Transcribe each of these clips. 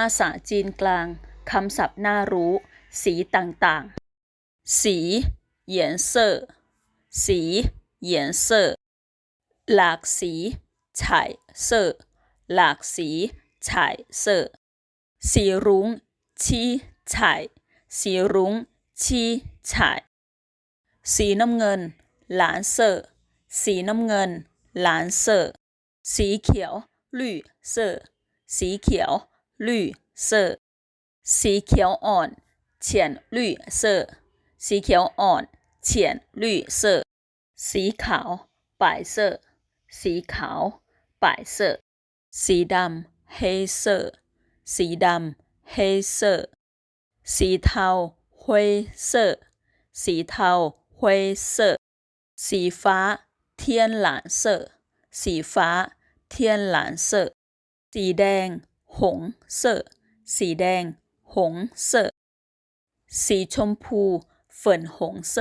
ภาษาจีนกลางคำศัพท์น่ารู้ สีต่างๆ สีเหยียนเซอร์สีเหยียนเซอร์หลากสีฉายเซอร์หลากสีฉายเซอร์สีรุ้งชีฉายสีรุ้งชีฉายสีน้ำเงิน หลานเซอร์สีน้ำเงิน หลานเซอร์สีเขียวลี่เซอร์สีเขียว 绿色สีเขียวอ่อน浅绿色สีเขียวอ่อน浅绿色สีขาว白色สีขาว白色สีดำ黑色สีดำ黑色สีเทา灰色สีเทา灰色สีฟ้า天蓝色สีฟ้า天蓝色สีแดง หงเสสีแดง หงเสสีชมพู เฟินหงเส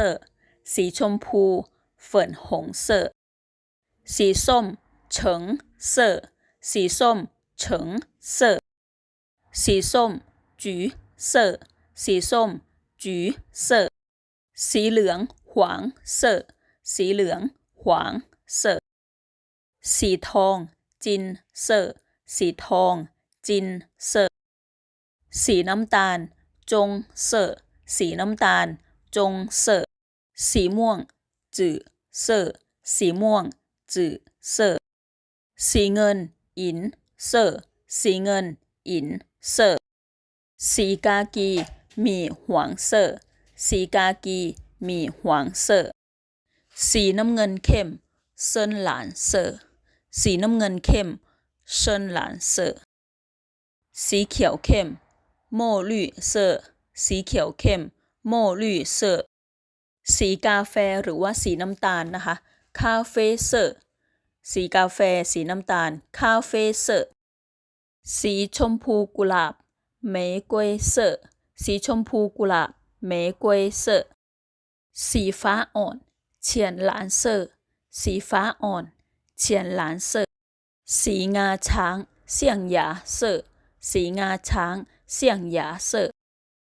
สีชมพู เฟินหงเสสีส้ม เฉิงเสสีส้ม เฉิงเสสีส้มจูเสสีส้มจูเสสีเหลือง หวางเสสีเหลือง หวางเสสีทอง จินเสสีทอง จิน เสอสีน้ำตาล จง เสอสีน้ำตาล จง เสอสีม่วง จือเสอสีม่วง จือเสอสีเงิน อิน เสอสีเงิน อิน เสอสีกากี มีหวงเสอสีกากี มีหวงเสอสีน้ำเงินเข้มเซินหลานเสสีน้ำเงินเข้มเซินหลานเส เขียวเข้ม墨绿色สีเขียวเข้ม墨绿色สีกาแฟหรือว่าสีน้ำตาลนะคะ คาเฟเซอร์สีกาแฟ สีน้ำตาล คาเฟเซอร์สีชมพูกุหลาบเมกวยเซอร์สีชมพูกุหลาบเมกวยเซอร์สีฟ้าอ่อนเฉียนหลานเซอร์สีฟ้าอ่อนเฉียนหลานเซอร์สีงาช้างเสี่ยงหยาเซอร์ สีงาช้าง เสี่ยงหยาเซอร์